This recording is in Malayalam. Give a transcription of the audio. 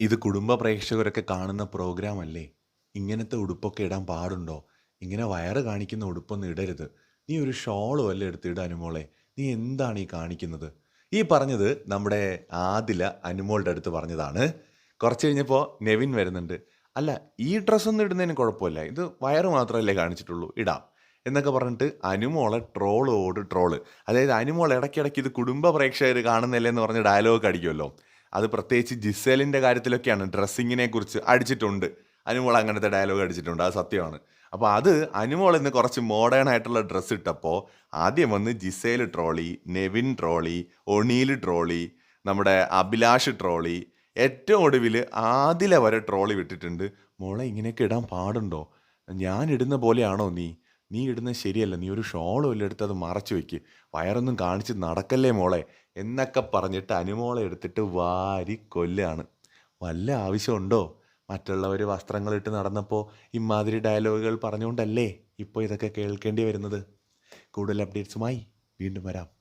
ഇത് കുടുംബ പ്രേക്ഷകരൊക്കെ കാണുന്ന പ്രോഗ്രാം അല്ലേ? ഇങ്ങനത്തെ ഉടുപ്പൊക്കെ ഇടാൻ പാടുണ്ടോ? ഇങ്ങനെ വയറ് കാണിക്കുന്ന ഉടുപ്പൊന്നും ഇടരുത്. നീ ഒരു ഷോളോ വല്ല എടുത്തിട അനുമോളെ. നീ എന്താണ് ഈ കാണിക്കുന്നത്? ഈ പറഞ്ഞത് നമ്മുടെ ആദില അനുമോളുടെ അടുത്ത് പറഞ്ഞതാണ്. കുറച്ച് കഴിഞ്ഞപ്പോൾ നെവിൻ വരുന്നുണ്ട്. അല്ല ഈ ഡ്രസ്സൊന്നും ഇടുന്നതിന് കുഴപ്പമില്ല. ഇത് വയറ് മാത്രമല്ലേ കാണിച്ചിട്ടുള്ളൂ. ഇടാം. എന്നൊക്കെ പറഞ്ഞിട്ട് അനുമോളെ ട്രോളോട് ട്രോൾ. അതായത് അനുമോൾ ഇടയ്ക്കിടയ്ക്ക് ഇത് കുടുംബ പ്രേക്ഷകർ കാണുന്നില്ലേ എന്ന് പറഞ്ഞ ഡയലോഗ് അടിക്കുമല്ലോ. അത് പ്രത്യേകിച്ച് ജിസേലിന്റെ കാര്യത്തിലൊക്കെയാണ് ഡ്രസ്സിങ്ങിനെ കുറിച്ച് അടിച്ചിട്ടുണ്ട്. അനുമോൾ അങ്ങനത്തെ ഡയലോഗ് അടിച്ചിട്ടുണ്ട്. അത് സത്യമാണ്. അപ്പോൾ അത് അനുമോൾ ഇന്ന് കുറച്ച് മോഡേൺ ആയിട്ടുള്ള ഡ്രസ്സ് ഇട്ടപ്പോൾ ആദ്യം വന്ന് ജിസേൽ ട്രോളി നെവിൻ ട്രോളി ഒണീൽ ട്രോളി നമ്മുടെ അഭിലാഷ് ട്രോളി ഏറ്റവും ഒടുവിൽ ആദില വരെ ട്രോളി വിട്ടിട്ടുണ്ട്. മോളെ ഇങ്ങനെയൊക്കെ ഇടാൻ പാടുണ്ടോ? ഞാൻ ഇടുന്ന പോലെയാണോ നീ? നീ ഇടുന്നത് ശരിയല്ല. നീ ഒരു ഷോളും വല്ല എടുത്ത് അത് മറച്ചു വെക്ക്. വയറൊന്നും കാണിച്ച് നടക്കല്ലേ മോളെ? എന്നൊക്കെ പറഞ്ഞിട്ട് അനുമോളെ എടുത്തിട്ട് വാരി കൊല്ലാണ്. വല്ല ആവശ്യമുണ്ടോ? മറ്റുള്ളവർ വസ്ത്രങ്ങളിട്ട് നടന്നപ്പോൾ ഇമാതിരി ഡയലോഗുകൾ പറഞ്ഞുകൊണ്ടല്ലേ ഇപ്പോൾ ഇതൊക്കെ കേൾക്കേണ്ടി വരുന്നത്? കൂടുതൽ അപ്ഡേറ്റ്സുമായി വീണ്ടും വരാം.